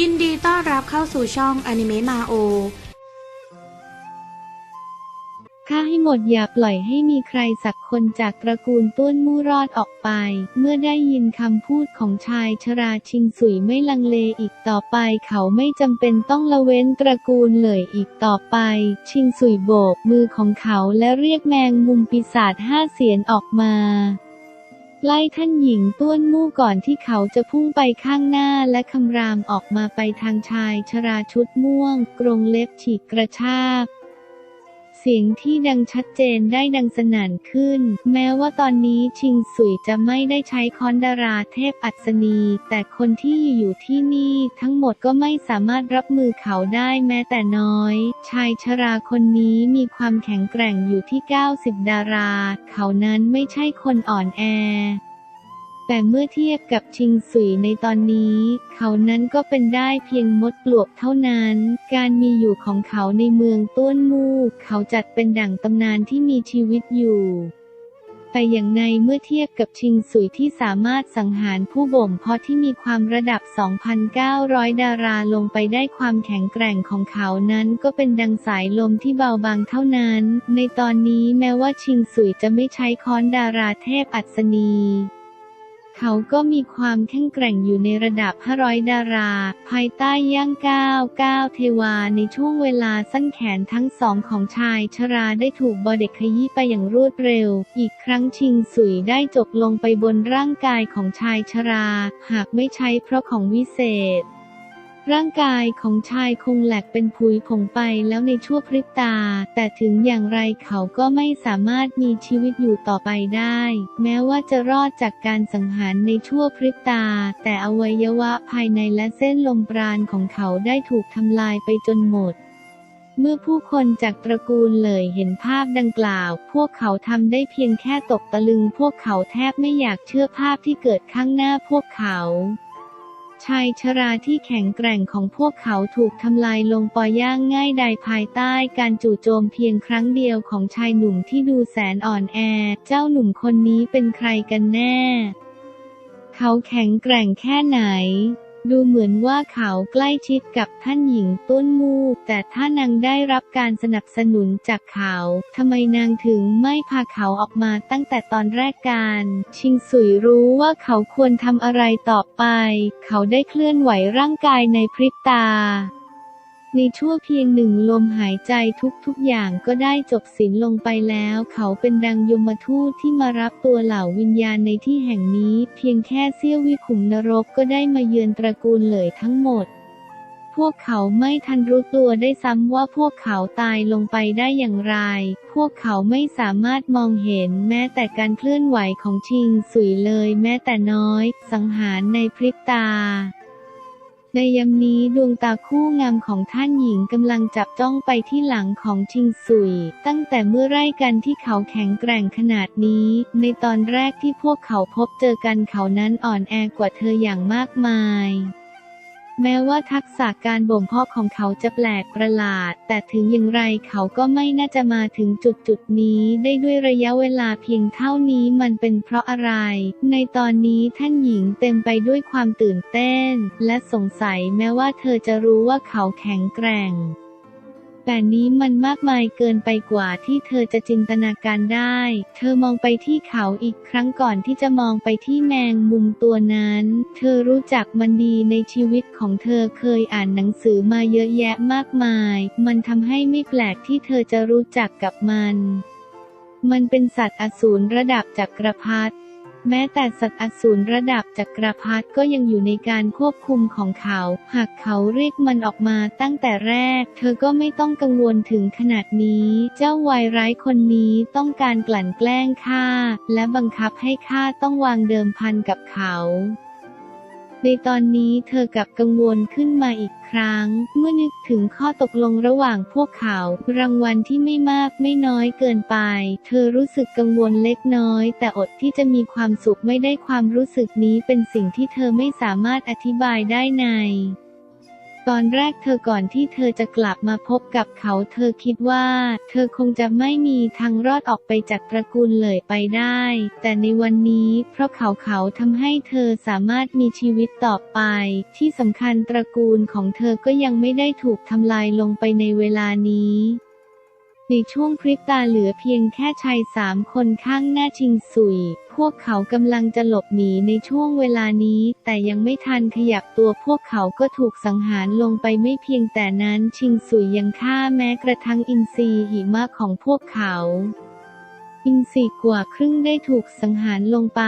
ยินดีต้อนรับเข้าสู่ช่องอนิเมะมาโอฆ่าให้หมดอย่าปล่อยให้มีใครสักคนจากตระกูลต้วนมู่รอดออกไป เมื่อได้ยินคำพูดของชายชราชิงสุยไม่ลังเลอีกต่อไป เขาไม่จำเป็นต้องละเว้นตระกูลเลยอีกต่อไป ชิงสุยโบกมือของเขาและเรียกแมงมุมปีศาจห้าเสียนออกมา ไล่ท่านหญิงต้วนมู่ก่อนที่เขาจะพุ่งไปข้างหน้าและคำรามออกมาไปทางชายชราชุดม่วง กรงเล็บฉีกกระชาก สียงที่ดังชัดเจนได้ดังสนั่นขึ้น แม้ว่าตอนนี้ชิงสุยจะไม่ได้ใช้คอนดาราเทพอัศนี แต่คนที่อยู่ที่นี่ทั้งหมดก็ไม่สามารถรับมือเขาได้แม้แต่น้อย ชายชราคนนี้มีความแข็งแกร่งอยู่ที่ 90 ดารา เขานั้นไม่ใช่คนอ่อนแอ แต่เมื่อเทียบกับชิงสุยในตอนนี้ เขานั้นก็เป็นได้เพียงมดปลวกเท่านั้น การมีอยู่ของเขาในเมืองต้วนมูเขาจัดเป็นดั่งตำนานที่มีชีวิตอยู่แต่อย่างในเมื่อเทียบกับชิงสุยที่สามารถสังหารผู้บ่มเพาะที่มีความระดับ 2,900 ดาราลงไปได้ความแข็งแกร่งของเขานั้นก็เป็นดังสายลมที่เบาบางเท่านั้น ในตอนนี้แม้ว่าชิงสุยจะไม่ใช้ค้อนดาราเทพอัศนี เขาก็มีความแข็งแกร่งอยู่ในระดับ 500 ดารา ภายใต้ย่างก้าวก้าวเทวาในช่วงเวลาสั้นแขนทั้งสองของชายชราได้ถูกบอเด็กขยี้ไปอย่างรวดเร็ว อีกครั้งชิงสุยได้จบลงไปบนร่างกายของชายชรา หากไม่ใช้เพราะของวิเศษ ร่างกายของชายคงแหลกเป็นผุยผงไปแล้วในชั่วพริบตา แต่ถึงอย่างไรเขาก็ไม่สามารถมีชีวิตอยู่ต่อไปได้ แม้ว่าจะรอดจากการสังหารในชั่วพริบตา แต่อวัยวะภายในและเส้นลมปราณของเขาได้ถูกทำลายไปจนหมดเมื่อผู้คนจากตระกูลเลยเห็นภาพดังกล่าว พวกเขาทำได้เพียงแค่ตกตะลึง พวกเขาแทบไม่อยากเชื่อภาพที่เกิดข้างหน้าพวกเขา ชายชราที่แข็งแกร่งของพวกเขาถูกทำลายลงปอย่างง่ายดายภายใต้การจู่โจมเพียงครั้งเดียวของชายหนุ่มที่ดูแสนอ่อนแอ เจ้าหนุ่มคนนี้เป็นใครกันแน่ เขาแข็งแกร่งแค่ไหน ดูเหมือนว่าเขาใกล้ชิดกับท่านหญิงต้นมูก แต่ถ้านางได้รับการสนับสนุนจากเขาทำไมนางถึงไม่พาเขาออกมาตั้งแต่ตอนแรกการ ชิงสุยรู้ว่าเขาควรทำอะไรต่อไป เขาได้เคลื่อนไหวร่างกายในพริบตา ในชั่วเพียงหนึ่งลมหายใจทุกๆอย่างก็ได้จบสิ้นลงไปแล้ว เขาเป็นดังยมทูตที่มารับตัวเหล่าวิญญาณในที่แห่งนี้ เพียงแค่เสี้ยววิขุมนรกก็ได้มาเยือนตระกูลเลยทั้งหมด พวกเขาไม่ทันรู้ตัวได้ซ้ำว่าพวกเขาตายลงไปได้อย่างไร พวกเขาไม่สามารถมองเห็นแม้แต่การเคลื่อนไหวของชิงสุยเลยแม้แต่น้อย สังหารในพริบตา ในยามนี้ดวงตาคู่งามของท่านหญิงกำลังจับจ้องไปที่หลังของชิงซุย ตั้งแต่เมื่อไร่กันที่เขาแข็งแกร่งขนาดนี้ ในตอนแรกที่พวกเขาพบเจอกันเขานั้นอ่อนแอกว่าเธออย่างมากมาย แม้ว่าทักษะการบ่มเพาะของเขาจะแปลกประหลาด แต่ถึงอย่างไรเขาก็ไม่น่าจะมาถึงจุดจุดนี้ได้ด้วยระยะเวลาเพียงเท่านี้มันเป็นเพราะอะไร ในตอนนี้ท่านหญิงเต็มไปด้วยความตื่นเต้น และสงสัยแม้ว่าเธอจะรู้ว่าเขาแข็งแกร่ง แต่นี้มันมากมายเกินไปกว่าที่เธอจะจินตนาการได้ เธอมองไปที่เขาอีกครั้งก่อนที่จะมองไปที่แมงมุมตัวนั้น เธอรู้จักมันดีในชีวิตของเธอเคยอ่านหนังสือมาเยอะแยะมากมาย มันทำให้ไม่แปลกที่เธอจะรู้จักกับมัน มันเป็นสัตว์อสูรระดับจักรพรรดิ แม้แต่สัตว์อสูรระดับจักรพรรดิก็ยังอยู่ในการควบคุมของเขา หากเขาเรียกมันออกมาตั้งแต่แรก เธอก็ไม่ต้องกังวลถึงขนาดนี้ เจ้าวายร้ายคนนี้ต้องการกลั่นแกล้งข้าและบังคับให้ข้าต้องวางเดิมพันกับเขา ในตอนนี้เธอกับกังวลขึ้นมาอีกครั้ง เมื่อนึกถึงข้อตกลงระหว่างพวกเขา รางวัลที่ไม่มากไม่น้อยเกินไป เธอรู้สึกกังวลเล็กน้อย แต่อดที่จะมีความสุขไม่ได้ความรู้สึกนี้เป็นสิ่งที่เธอไม่สามารถอธิบายได้ใน ตอนแรกเธอก่อนที่เธอจะกลับมาพบกับเขา เธอคิดว่า เธอคงจะไม่มีทางรอดออกไปจากตระกูลเลยไปได้ แต่ในวันนี้เพราะเขาเขาทำให้เธอสามารถมีชีวิตต่อไป ที่สำคัญตระกูลของเธอก็ยังไม่ได้ถูกทำลายลงไปในเวลานี้ ในช่วงพริบตาเหลือเพียงแค่ชายสามคนข้างหน้าชิงสุย พวกเขากำลังจะหลบหนีในช่วงเวลานี้ แต่ยังไม่ทันขยับตัวพวกเขาก็ถูกสังหารลงไปไม่เพียงแต่นั้นชิงสุยยังฆ่าแม้กระทั่งอินทรีหิมะของพวกเขา อินทรีกว่าครึ่งได้ถูกสังหารลงไป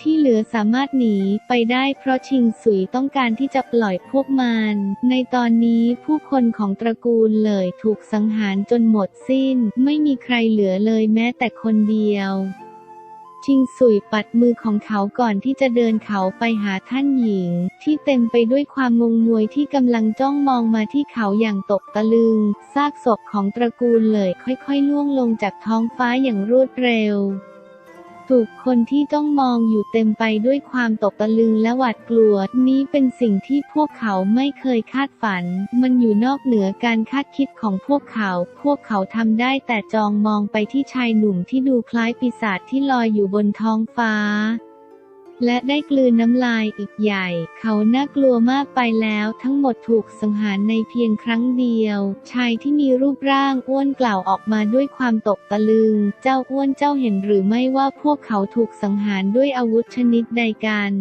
ที่เหลือสามารถหนีไปได้เพราะชิงสุยต้องการที่จะปล่อยพวกมัน ในตอนนี้ผู้คนของตระกูลเลยถูกสังหารจนหมดสิ้น ไม่มีใครเหลือเลยแม้แต่คนเดียว ชิงสุยปัดมือของเขาก่อนที่จะเดินเขาไปหาท่านหญิง ที่เต็มไปด้วยความงงงวยที่กำลังจ้องมองมาที่เขาอย่างตกตะลึง ซากศพของตระกูลเลยค่อยๆล่วงลงจากท้องฟ้าอย่างรวดเร็ว ถูกคนที่ต้องมองอยู่เต็มไปด้วยความตกตะลึงและหวาดกลัว นี้เป็นสิ่งที่พวกเขาไม่เคยคาดฝัน มันอยู่นอกเหนือการคาดคิดของพวกเขา พวกเขาทำได้แต่จองมองไปที่ชายหนุ่มที่ดูคล้ายปีศาจที่ลอยอยู่บนท้องฟ้า และได้กลืนน้ำลายอีกใหญ่ เขาน่ากลัวมากไปแล้วทั้งหมดถูกสังหารในเพียงครั้งเดียว ชายที่มีรูปร่างอ้วนกล่าวออกมาด้วยความตกตะลึง เจ้าอ้วนเจ้าเห็นหรือไม่ว่าพวกเขาถูกสังหารด้วยอาวุธชนิดใดกัน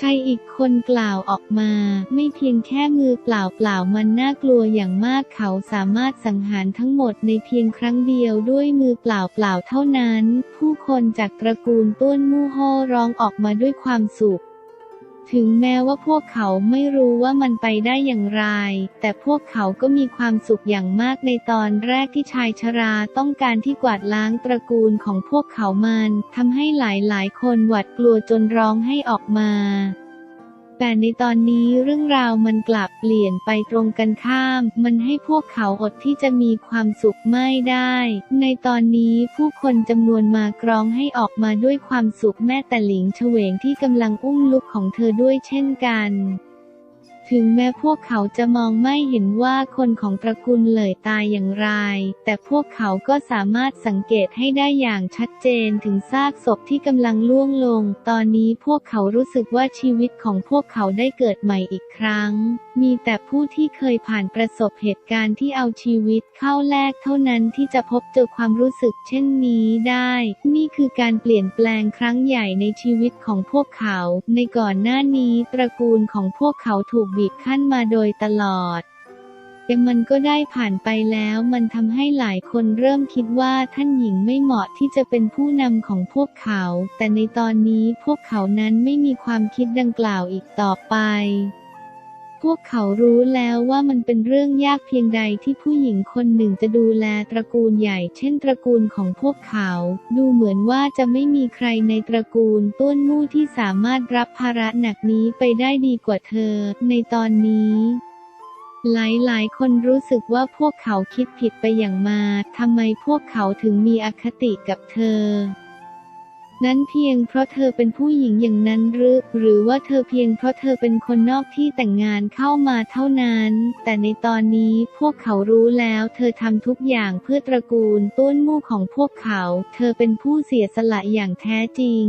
ชายอีกคนกล่าวออกมา ไม่เพียงแค่มือเปล่าเปล่ามันน่ากลัวอย่างมากเขาสามารถสังหารทั้งหมดในเพียงครั้งเดียวด้วยมือเปล่าเปล่าเท่านั้น ผู้คนจากตระกูลต้วนมู่โฮร้องออกมาด้วยความสุข ถึงแม้ว่าพวกเขาไม่รู้ว่ามันไปได้อย่างไร แต่พวกเขาก็มีความสุขอย่างมากในตอนแรกที่ชายชราต้องการที่กวาดล้างตระกูลของพวกเขามันทำให้หลายๆ คนหวาดกลัวจนร้องให้ออกมา แต่ในตอนนี้เรื่องราวมันกลับเปลี่ยนไปตรงกันข้าม มันให้พวกเขาอดที่จะมีความสุขไม่ได้ ในตอนนี้ผู้คนจำนวนมากร้องให้ออกมาด้วยความสุขแม่แต่หลิงเฉวงที่กำลังอุ้มลูกของเธอด้วยเช่นกัน ถึงแม้พวกเขาจะมองไม่เห็นว่าคนของตระกูลเหลยตายอย่างไร แต่พวกเขาก็สามารถสังเกตให้ได้อย่างชัดเจนถึงซากศพที่กำลังล่วงลง ตอนนี้พวกเขารู้สึกว่าชีวิตของพวกเขาได้เกิดใหม่อีกครั้ง มีแต่ผู้ที่เคยผ่านประสบเหตุการณ์ที่เอาชีวิตเข้าแลกเท่านั้นที่จะพบเจอความรู้สึกเช่นนี้ได้ นี่คือการเปลี่ยนแปลงครั้งใหญ่ในชีวิตของพวกเขา ในก่อนหน้านี้ตระกูลของพวกเขาถูกบีบคั้นมาโดยตลอดแต่มันก็ได้ผ่านไปแล้ว มันทำให้หลายคนเริ่มคิดว่าท่านหญิงไม่เหมาะที่จะเป็นผู้นำของพวกเขา แต่ในตอนนี้พวกเขานั้นไม่มีความคิดดังกล่าวอีกต่อไป พวกเขารู้แล้วว่ามันเป็นเรื่องยากเพียงใดที่ผู้หญิงคนหนึ่งจะดูแลตระกูลใหญ่ เช่นตระกูลของพวกเขา ดูเหมือนว่าจะไม่มีใครในตระกูลต้วนมู่ที่สามารถรับภาระหนักนี้ไปได้ดีกว่าเธอ ในตอนนี้หลายๆคนรู้สึกว่าพวกเขาคิดผิดไปอย่างมากทำไมพวกเขาถึงมีอคติกับเธอ นั้นเพียงเพราะเธอเป็นผู้หญิงอย่างนั้นหรือ หรือว่าเธอเพียงเพราะเธอเป็นคนนอกที่แต่งงานเข้ามาเท่านั้น แต่ในตอนนี้พวกเขารู้แล้ว เธอทำทุกอย่างเพื่อตระกูลต้นมู่ของพวกเขา เธอเป็นผู้เสียสละอย่างแท้จริง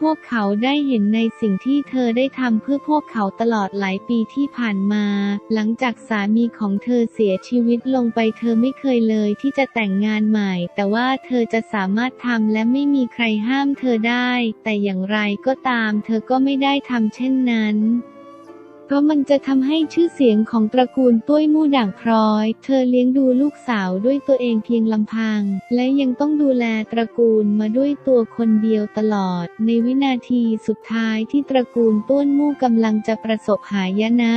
พวกเขาได้เห็นในสิ่งที่เธอได้ทำเพื่อพวกเขาตลอดหลายปีที่ผ่านมา หลังจากสามีของเธอเสียชีวิตลงไปเธอไม่เคยเลยที่จะแต่งงานใหม่ แต่ว่าเธอจะสามารถทำและไม่มีใครห้ามเธอได้ แต่อย่างไรก็ตามเธอก็ไม่ได้ทำเช่นนั้น เพราะมันจะทำให้ชื่อเสียงของตระกูลตุ้ยมู่ด่างพร้อย เธอเลี้ยงดูลูกสาวด้วยตัวเองเพียงลำพัง และยังต้องดูแลตระกูลมาด้วยตัวคนเดียวตลอด ในวินาทีสุดท้ายที่ตระกูลต้วนมู่กำลังจะประสบหายนะ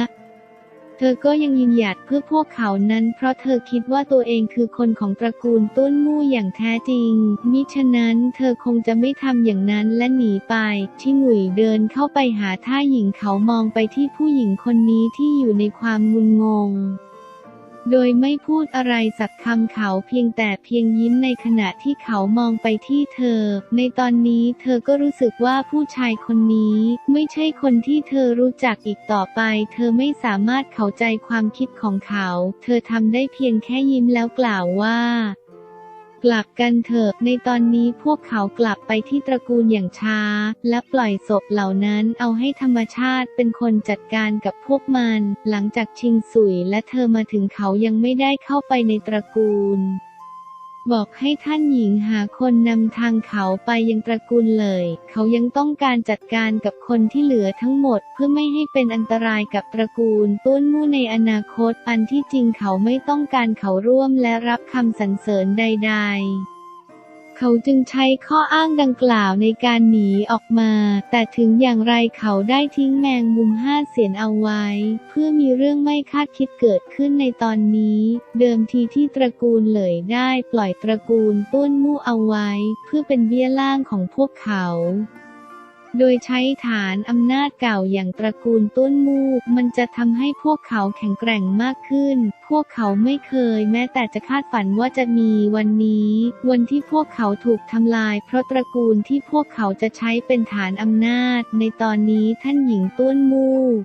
เธอก็ยังยืนหยัดเพื่อพวกเขานั้น เพราะเธอคิดว่าตัวเองคือคนของตระกูลต้นมู่อย่างแท้จริง มิฉะนั้นเธอคงจะไม่ทำอย่างนั้นและหนีไป ที่หวุยเดินเข้าไปหาท่าหญิงเขามองไปที่ผู้หญิงคนนี้ที่อยู่ในความงุนงง โดยไม่พูดอะไรสักคำเขาเพียงแต่เพียงยิ้มในขณะที่เขามองไปที่เธอ ในตอนนี้เธอก็รู้สึกว่าผู้ชายคนนี้ ไม่ใช่คนที่เธอรู้จักอีกต่อไป เธอไม่สามารถเข้าใจความคิดของเขา เธอทำได้เพียงแค่ยิ้มแล้วกล่าวว่า กลับกันเถอะในตอนนี้พวกเขากลับไปที่ตระกูลอย่างช้า และปล่อยศพเหล่านั้นเอาให้ธรรมชาติเป็นคนจัดการกับพวกมัน หลังจากชิงสุยและเธอมาถึงเขายังไม่ได้เข้าไปในตระกูล บอกให้ท่านหญิงหาคนนำทางเขาไปยังตระกูลเลย เขายังต้องการจัดการกับคนที่เหลือทั้งหมด เพื่อไม่ให้เป็นอันตรายกับตระกูลต้นมู่ในอนาคต อันที่จริงเขาไม่ต้องการเขาร่วมและรับคำสรรเสริญใด ๆ เขาจึงใช้ข้ออ้างดังกล่าวในการหนีออกมา แต่ถึงอย่างไรเขาได้ทิ้งแมงมุมห้าเสียนเอาไว้ เพื่อมีเรื่องไม่คาดคิดเกิดขึ้นในตอนนี้ เดิมทีที่ตระกูลเหลยได้ปล่อยตระกูลต้นมู่เอาไว้ เพื่อเป็นเบี้ยล่างของพวกเขา โดยใช้ฐานอำนาจเก่าอย่างตระกูลต้นมูก มันจะทำให้พวกเขาแข็งแกร่งมากขึ้น พวกเขาไม่เคยแม้แต่จะคาดฝันว่าจะมีวันนี้ วันที่พวกเขาถูกทำลาย เพราะตระกูลที่พวกเขาจะใช้เป็นฐานอำนาจ ในตอนนี้ท่านหญิงต้นมูก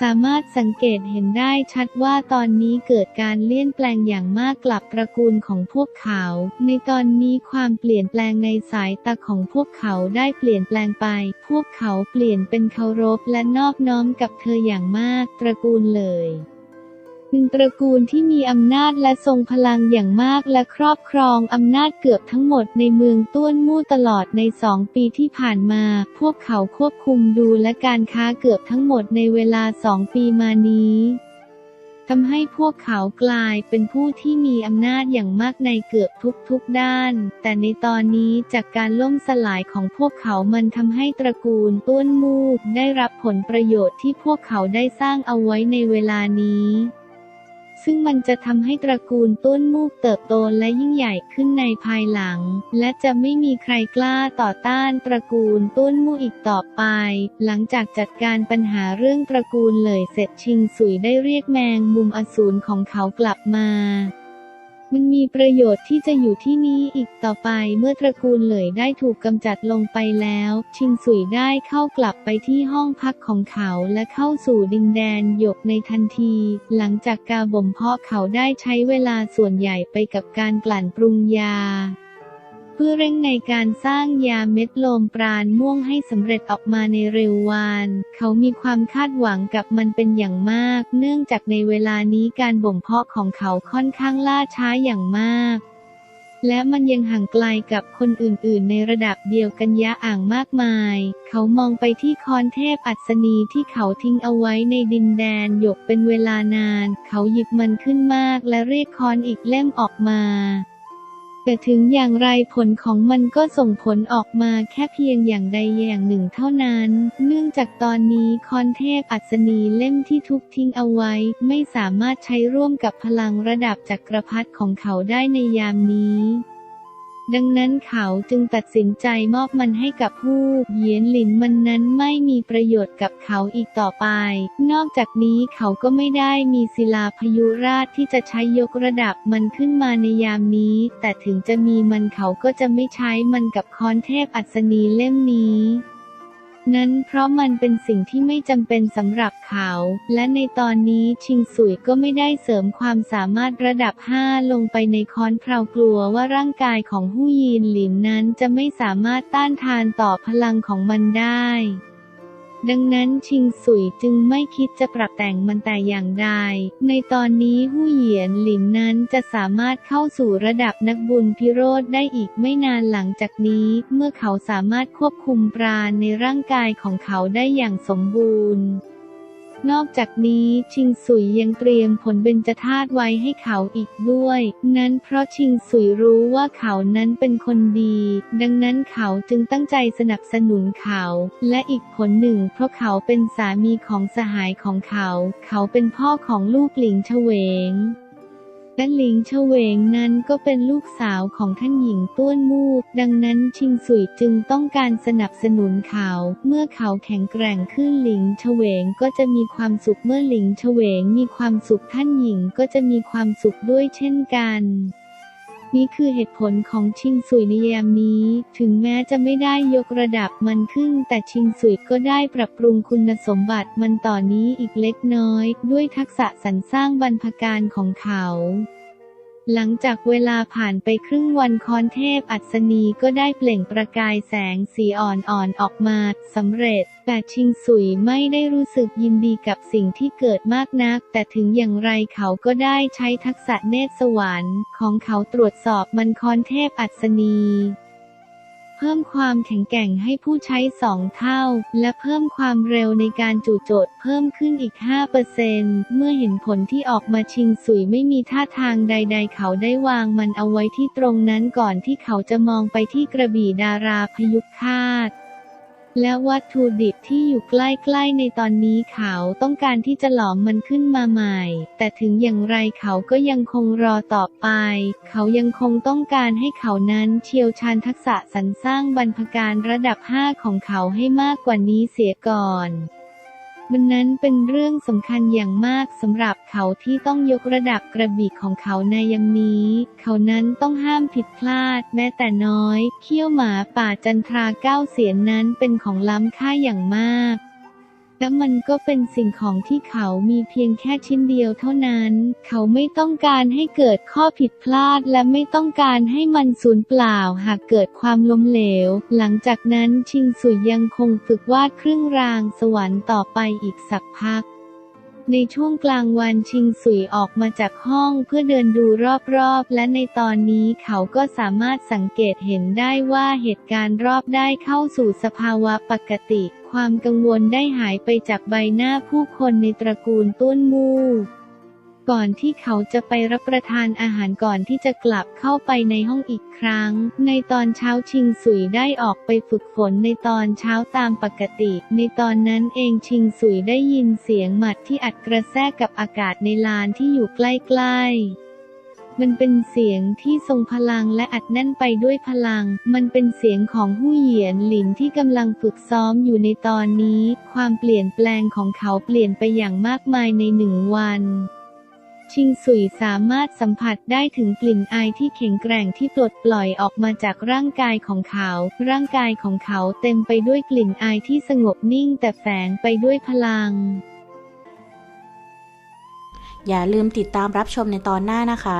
สามารถสังเกตเห็นได้ชัดว่าตอนนี้เกิดการเลี่ยนแปลงอย่างมากกลับตระกูลของพวกเขา ในตอนนี้ความเปลี่ยนแปลงในสายตาของพวกเขาได้เปลี่ยนแปลงไป พวกเขาเปลี่ยนเป็นเคารพและนอบน้อมกับเธออย่างมากตระกูลเลย เป็นตระกูลที่มีอำนาจและทรงพลังอย่างมากและครอบครองอำนาจเกือบทั้งหมดในเมืองต้วนมู่ตลอดในสองปีที่ผ่านมา พวกเขาควบคุมดูและการค้าเกือบทั้งหมดในเวลาสองปีมานี้ทำให้พวกเขากลายเป็นผู้ที่มีอำนาจอย่างมากในเกือบทุกๆด้าน แต่ในตอนนี้จากการล่มสลายของพวกเขามันทำให้ตระกูลต้วนมูกได้รับผลประโยชน์ที่พวกเขาได้สร้างเอาไว้ในเวลานี้ ซึ่งมันจะทำให้ตระกูลต้นมูกเติบโตและยิ่งใหญ่ขึ้นในภายหลัง และจะไม่มีใครกล้าต่อต้านตระกูลต้นมูกอีกต่อไป หลังจากจัดการปัญหาเรื่องตระกูลเลยเสร็จชิงสุยได้เรียกแมงมุมอสูรของเขากลับมา มันมีประโยชน์ที่จะอยู่ที่นี้อีกต่อไปเมื่อตระกูลเหลยได้ถูกกำจัดลงไปแล้ว ชิงสุยได้เข้ากลับไปที่ห้องพักของเขาและเข้าสู่ดินแดนหยกในทันที หลังจากกาบ่มเพาะเขาได้ใช้เวลาส่วนใหญ่ไปกับการกลั่นปรุงยา พื่อเร่งในการสร้างยาเม็ดโลมปราณม่วงให้สำเร็จออกมาในเร็ววันเขามีความคาดหวังกับมันเป็นอย่างมาก เนื่องจากในเวลานี้การบ่มเพาะของเขาค่อนข้างล่าช้าอย่างมากและมันยังห่างไกลกับคนอื่นๆ ในระดับเดียวกันยะอ่างมากมาย เขามองไปที่คอนเทพอัศนีที่เขาทิ้งเอาไว้ในดินแดนหยกเป็นเวลานาน เขาหยิบมันขึ้นมากและเรียกคอนอีกเล่มออกมา แต่ถึงอย่างไรผลของมันก็ส่งผลออกมาแค่เพียงอย่างใดอย่างหนึ่งเท่านั้น เนื่องจากตอนนี้คอนเทพอัศนีเล่มที่ทุกทิ้งเอาไว้ ไม่สามารถใช้ร่วมกับพลังระดับจักรพรรดิของเขาได้ในยามนี้ ดังนั้นเขาจึงตัดสินใจมอบมันให้กับผู้เหยียนหลินมันนั้นไม่มีประโยชน์กับเขาอีกต่อไป นอกจากนี้เขาก็ไม่ได้มีศิลาพยุราชที่จะใช้ยกระดับมันขึ้นมาในยามนี้ แต่ถึงจะมีมันเขาก็จะไม่ใช้มันกับคอนเทพอัศนีเล่มนี้ นั้นเพราะมันเป็นสิ่งที่ไม่จำเป็นสำหรับเขา และในตอนนี้ชิงสุยก็ไม่ได้เสริมความสามารถระดับ 5 ลงไปในคอนเพรากลัวว่าร่างกายของหู้ยีนหลินนั้นจะไม่สามารถต้านทานต่อพลังของมันได้ ดังนั้นชิงสุยจึงไม่คิดจะปรับแต่งมันแต่อย่างใด ในตอนนี้หู้เหยียนหลินนั้นจะสามารถเข้าสู่ระดับนักบุญพิโรธได้อีกไม่นานหลังจากนี้ เมื่อเขาสามารถควบคุมปราณในร่างกายของเขาได้อย่างสมบูรณ์ นอกจากนี้ชิงสุยยังเตรียมผลเบญจธาตุไว้ให้เขาอีกด้วย นั้นเพราะชิงสุยรู้ว่าเขานั้นเป็นคนดี ดังนั้นเขาจึงตั้งใจสนับสนุนเขา และอีกผลหนึ่งเพราะเขาเป็นสามีของสหายของเขา เขาเป็นพ่อของลูกหลิงเฉวง และหลิงเฉวงนั้นก็เป็นลูกสาวของท่านหญิงต้วนมู่ ดังนั้นชิงสุยจึงต้องการสนับสนุนเขา เมื่อเขาแข็งแกร่งขึ้นหลิงเฉวงก็จะมีความสุข เมื่อหลิงเฉวงมีความสุขท่านหญิงก็จะมีความสุขด้วยเช่นกัน นี่คือเหตุผลของชิงสุยในยามนี้ ถึงแม้จะไม่ได้ยกระดับมันขึ้น แต่ชิงสุยก็ได้ปรับปรุงคุณสมบัติมันต่อนนี้อีกเล็กน้อย ด้วยทักษะสรรสร้างบรรพการของเขา หลังจากเวลาผ่านไปครึ่งวันคอนเทพอัศนีก็ได้เปล่งประกายแสงสีอ่อนๆออกมาสำเร็จ แต่ชิงสุยไม่ได้รู้สึกยินดีกับสิ่งที่เกิดมากนัก แต่ถึงอย่างไรเขาก็ได้ใช้ทักษะเนตรสวรรค์ของเขาตรวจสอบมันคอนเทพอัศนี เพิ่มความแข็งแกร่งให้ผู้ใช้สองเท่า และเพิ่มความเร็วในการจู่โจมเพิ่มขึ้นอีก 5%เมื่อเห็นผลที่ออกมาชิงสุยไม่มีท่าทางใด ๆ เขาได้วางมันเอาไว้ที่ตรงนั้นก่อนที่เขาจะมองไปที่กระบี่ดาราพยุคคาด และวัตถุดิบที่อยู่ใกล้ๆในตอนนี้เขาต้องการที่จะหลอมมันขึ้นมาใหม่ แต่ถึงอย่างไรเขาก็ยังคงรอต่อไป เขายังคงต้องการให้เขานั้นเชี่ยวชาญทักษะสรรสร้างบรรพการระดับ 5 ของเขาให้มากกว่านี้เสียก่อน มันนั้นเป็นเรื่องสำคัญอย่างมากสำหรับเขาที่ต้องยกระดับกระบี่ของเขาในยังนี้ เขานั้นต้องห้ามผิดพลาด แม้แต่น้อย เขี้ยวหมาป่าจันทราเก้าเสียนนั้นเป็นของล้ำค่าอย่างมาก และมันก็เป็นสิ่งของที่เขามีเพียงแค่ชิ้นเดียวเท่านั้น เขาไม่ต้องการให้เกิดข้อผิดพลาด และไม่ต้องการให้มันสูญเปล่าหากเกิดความล้มเหลว หลังจากนั้นชิงสุยยังคงฝึกวาดเครื่องรางสวรรค์ต่อไปอีกสักพัก ในช่วงกลางวันชิงสุยออกมาจากห้องเพื่อเดินดูรอบๆ และในตอนนี้เขาก็สามารถสังเกตเห็นได้ว่าเหตุการณ์รอบได้เข้าสู่สภาวะปกติ ความกังวลได้หายไปจากใบหน้าผู้คนในตระกูลต้นมู ก่อนที่เขาจะไปรับประทานอาหารก่อนที่จะกลับเข้าไปในห้องอีกครั้ง ในตอนเช้าชิงสุยได้ออกไปฝึกฝนในตอนเช้าตามปกติ ในตอนนั้นเองชิงสุยได้ยินเสียงหมัดที่อัดกระแทกกับอากาศในลานที่อยู่ใกล้ๆมันเป็นเสียงที่ทรงพลังและอัดแน่นไปด้วยพลัง มันเป็นเสียงของหู้เหยียนหลินที่กำลังฝึกซ้อมอยู่ในตอนนี้ ความเปลี่ยนแปลงของเขาเปลี่ยนไปอย่างมากมายในหนึ่งวัน ชิงสุยสามารถสัมผัสได้ถึงกลิ่นอายที่แข็งแกร่งที่ปลดปล่อยออกมาจากร่างกายของเขา ร่างกายของเขาเต็มไปด้วยกลิ่นอายที่สงบนิ่งแต่แฝงไปด้วยพลัง อย่าลืมติดตามรับชมในตอนหน้านะคะ